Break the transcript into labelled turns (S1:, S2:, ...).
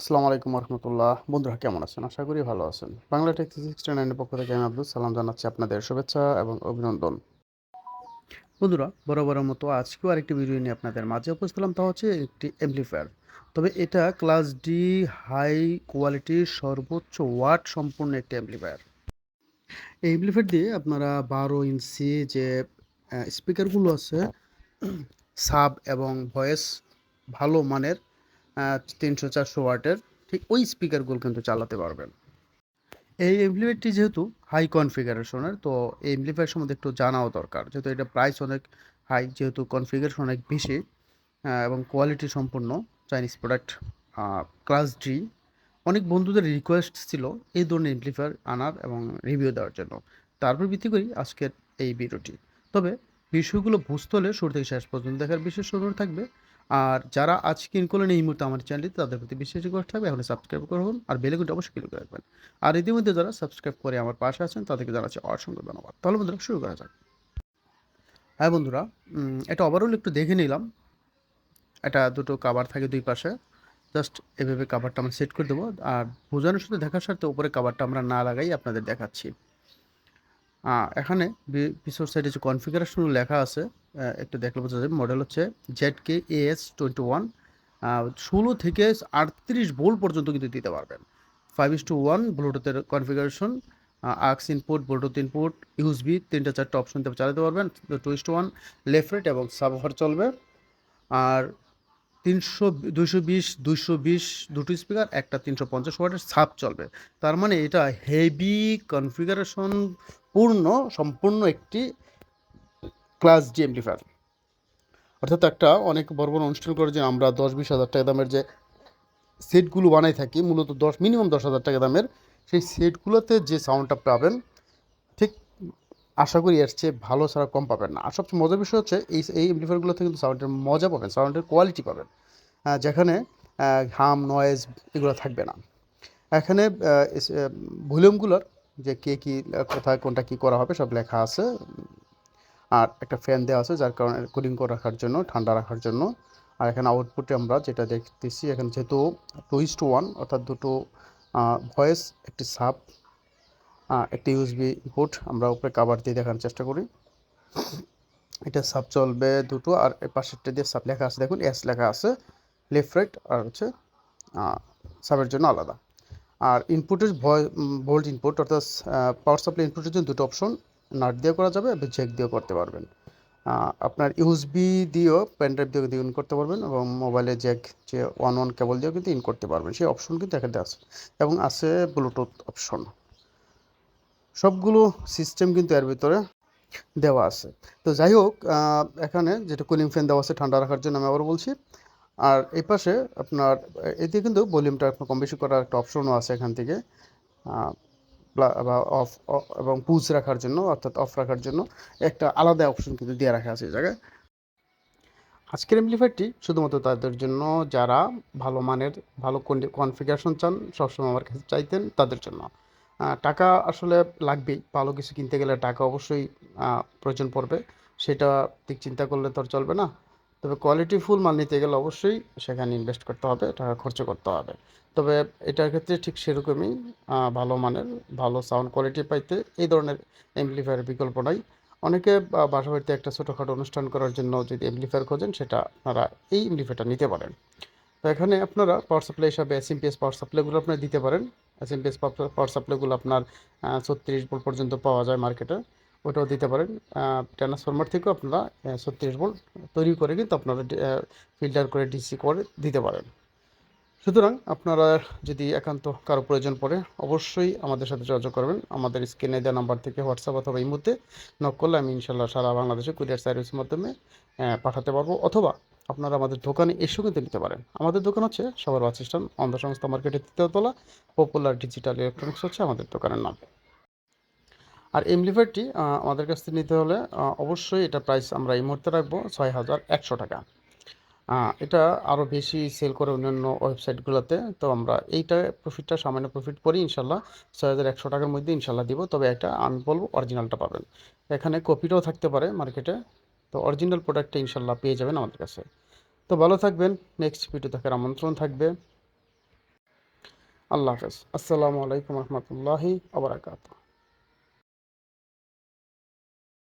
S1: আসসালামু আলাইকুম রহমতুল্লাহ। বন্ধুরা, কেমন আছেন? আশা করি ভালো আছেন। বাংলা টেক সিক্সটি নাইনের পক্ষ থেকে আমি আব্দুল সালাম জানাচ্ছি আপনাদের শুভেচ্ছা এবং অভিনন্দন। বন্ধুরা, বরাবরের মতো আজকেও আরেকটি ভিডিও নিয়ে আপনাদের মাঝে উপস্থিত হলাম। তা হচ্ছে একটি এমপ্লিফায়ার তবে এটা ক্লাস ডি হাই কোয়ালিটির সর্বোচ্চ ওয়াট সম্পূর্ণ একটি এমপ্লিফায়ার এই এমপ্লিফায়ার দিয়ে আপনারা বারো ইঞ্চি যে স্পিকারগুলো আছে সাব এবং ভয়েস ভালো মানের তিনশো চারশো ওয়াটের, ঠিক ওই স্পিকারগুলো কিন্তু চালাতে পারবেন। এই এমপ্লিফায়ারটি যেহেতু হাই কনফিগারেশনের তো এই এমপ্লিফায়ার সম্বন্ধে একটু জানাও দরকার। যেহেতু এটা প্রাইস অনেক হাই যেহেতু কনফিগারেশন অনেক বেশি এবং কোয়ালিটি সম্পূর্ণ চাইনিজ প্রোডাক্ট ক্লাস ডি অনেক বন্ধুদের রিকোয়েস্ট ছিল এই ধরনের এমপ্লিফায়ার আনার এবং রিভিউ দেওয়ার জন্য। তারপর ভিত্তি করি আজকের এই ভিডিওটি তবে বিষয়গুলো বুঝতে হলে শুরু থেকে শেষ পর্যন্ত দেখার বিশেষ অনুরোধ থাকবে। আর যারা আজকে ইন করলেন এই মুহূর্তে আমার চ্যানেলটি তাদের প্রতি বিশেষ রিকোয়েস্ট থাকবে এখন সাবস্ক্রাইব করুন আর বেলেগুনটা অবশ্যই ক্লিক রাখবেন। আর ইতিমধ্যে যারা সাবস্ক্রাইব করে আমার পাশে আছেন, তাদেরকে জানাচ্ছি অসংখ্য ধন্যবাদ। তাহলে বন্ধুরা, শুরু করা যাক। হ্যাঁ বন্ধুরা এটা ওভারঅল একটু দেখে নিলাম। এটা দুটো কাভার থাকে দুই পাশে। জাস্ট এভাবে কাভারটা আমরা সেট করে দেবো। আর বোঝানোর সাথে দেখার সাথে উপরে কাভারটা আমরা না লাগাই, আপনাদের দেখাচ্ছি। এখানে পিছর সাইডে যে কনফিগারেশন লেখা আছে একটু দেখলে বোঝা যাবে। মডেল হচ্ছে Z K S twenty one ষোলো থেকে আটত্রিশ ভোল্ট পর্যন্ত কিন্তু দিতে পারবেন। Five is to one ব্লুটুথের configuration aux input bluetooth input USB তিনটা চারটে অপশন চালাতে পারবেন। Two is to one left right এবং সাবওয়ার চলবে। আর তিনশো, দুইশো বিশ দুইশো বিশ দুটো স্পিকার একটা তিনশো পঞ্চাশ ওয়াটের সাব চলবে। তার মানে এটা হেভি কনফিগারেশন পূর্ণ, সম্পূর্ণ একটি ক্লাস ডি এমপ্লিফায়ার অর্থাৎ একটা অনেক বড় বড় অনুষ্ঠান করে যে আমরা দশ বিশ হাজার টাকা দামের যে সেটগুলো বানাই থাকি, মূলত দশ মিনিমাম দশ হাজার টাকা দামের সেই সেটগুলোতে যে সাউন্ডটা পাবেন, ঠিক আশা করি এর চেয়ে ভালো ছাড়া কম পাবেন না। আর সবচেয়ে মজার বিষয় হচ্ছে এই এই এমপ্লিফায়ারগুলোতে কিন্তু সাউন্ডের মজা পাবেন সাউন্ডের কোয়ালিটি পাবেন যেখানে হাম নয়েজ এগুলো থাকবে না। এখানে ভলিউমগুলোর যে কে কী, কোথায়, কোনটা কী করা হবে সব লেখা আছে। আর একটা ফ্যান দেওয়া আছে, যার কারণে কুলিং করে রাখার জন্য, ঠান্ডা রাখার জন্য। আর এখানে আউটপুটে আমরা যেটা দেখতেছি, এখানে যেহেতু টু ইস টু ওয়ান অর্থাৎ দুটো ভয়েস একটি সাব একটি ইউএসবি ইনপুট আমরা উপরে কাভার দিয়ে দেখানোর চেষ্টা করি। এটা সাব চলবে দুটো, আর পাশেরটা দিয়ে সাব লেখা আছে। দেখুন এস লেখা আছে লেফট রাইট আর হচ্ছে সাবের জন্য আলাদা। আর ইনপুটের ভোল্ট ইনপুট অর্থাৎ পাওয়ার সাপ্লাই ইনপুটের জন্য দুটো অপশন নাট দিয়ে করা যাবে চেক দিয়েও করতে পারবেন। আপনার ইউএসবি দিয়েও পেন ড্রাইভ দিয়েও ইন করতে পারবেন এবং মোবাইলে জ্যাক যে ওয়ান ওয়ান কেবল দিয়েও কিন্তু ইন করতে পারবেন। সেই অপশন কিন্তু এখানে আছে এবং আছে ব্লুটুথ অপশন। সবগুলো সিস্টেম কিন্তু এর ভিতরে দেওয়া আছে। তো যাই হোক এখানে যেটা কুলিং ফ্যান দেওয়া আছে ঠান্ডা রাখার জন্য আমি আবার বলছি। আর এই পাশে আপনার এতে কিন্তু ভলিউমটা কম বেশি করার একটা অপশনও আছে এখান থেকে। বা অফ এবং পুজ রাখার জন্য, অর্থাৎ অফ রাখার জন্য একটা আলাদা অপশন কিন্তু দিয়ে রাখা আছে এই জায়গায়। আজকের এমপ্লিফায়ারটি শুধুমাত্র তাদের জন্য, যারা ভালো মানের, ভালো কনফিগারেশন চান, সবসময় আমার কাছে চাইতেন তাদের জন্য। টাকা আসলে লাগবেই, ভালো কিছু কিনতে গেলে টাকা অবশ্যই প্রয়োজন পড়বে। সেটা দিক চিন্তা করলে তো আর চলবে না। তবে কোয়ালিটি ফুল মাল নিতে গেলে অবশ্যই সেখানে ইনভেস্ট করতে হবে, টাকা খরচ করতে হবে। তবে এটার ক্ষেত্রে ঠিক সেরকমই ভালো মানের, ভালো সাউন্ড কোয়ালিটি পাইতে এই ধরনের এমপ্লিফায়ারের বিকল্প নাই। অনেকে বাসা বাড়িতে একটা ছোটোখাটো অনুষ্ঠান করার জন্য যদি এমপ্লিফায়ার খোঁজেন, সেটা আপনারা এই এমপ্লিফায়ারটা নিতে পারেন। তো এখানে আপনারা পাওয়ার সাপ্লাই হিসাবে এস এসএমপিএস পাওয়ার সাপ্লাইগুলো আপনারা দিতে পারেন। এসএমপিএস পাওয়ার সাপ্লাইগুলো আপনার ছত্রিশ ভোল্ট পর্যন্ত পাওয়া যায় মার্কেটে ওটাও দিতে পারেন। ট্রান্সফরমার থেকেও আপনারা ছত্রিশ ভোল্ট তৈরি করে কিন্তু আপনারা ফিল্টার করে ডিসি করে দিতে পারেন। সুতরাং আপনারা যদি একান্ত কারও প্রয়োজন পড়ে, অবশ্যই আমাদের সাথে যোগাযোগ করবেন। আমাদের স্ক্রিনে দেওয়া নাম্বার থেকে হোয়াটসঅ্যাপ অথবা এই মুহূর্তে নক করলে আমি ইনশাল্লাহ সারা বাংলাদেশে কুরিয়ার সার্ভিসের মাধ্যমে পাঠাতে পারব। অথবা আপনারা আমাদের দোকানে এসেও কিন্তু নিতে পারেন। আমাদের দোকান হচ্ছে সবার বাস স্ট্যান্ড, অন্ধ সংস্থা মার্কেটের তৃতীয় তলা পপুলার ডিজিটাল ইলেকট্রনিক্স হচ্ছে আমাদের দোকানের নাম। আর এমলিফায়ারটি আমাদের কাছ থেকে নিতে হলে অবশ্যই এটা প্রাইস আমরা এই মুহূর্তে রাখব ছয় হাজার একশো টাকা। এটা আরও বেশি সেল করে অন্যান্য ওয়েবসাইটগুলোতে তো আমরা এইটা প্রফিটটা সামান্য প্রফিট করি, ইনশাল্লাহ ছয় হাজার একশো টাকার মধ্যে ইনশাল্লাহ দিব। তবে এটা আমি বলব অরিজিনালটা পাবেন। এখানে কপিটাও থাকতে পারে মার্কেটে তো অরিজিনাল প্রোডাক্টটা ইনশাল্লাহ পেয়ে যাবেন আমাদের কাছে। তো ভালো থাকবেন নেক্সট ভিডিও থাকার আমন্ত্রণ থাকবে। আল্লাহ হাফেজ। আসসালামু আলাইকুম রহমতুল্লাহি আবরাকাত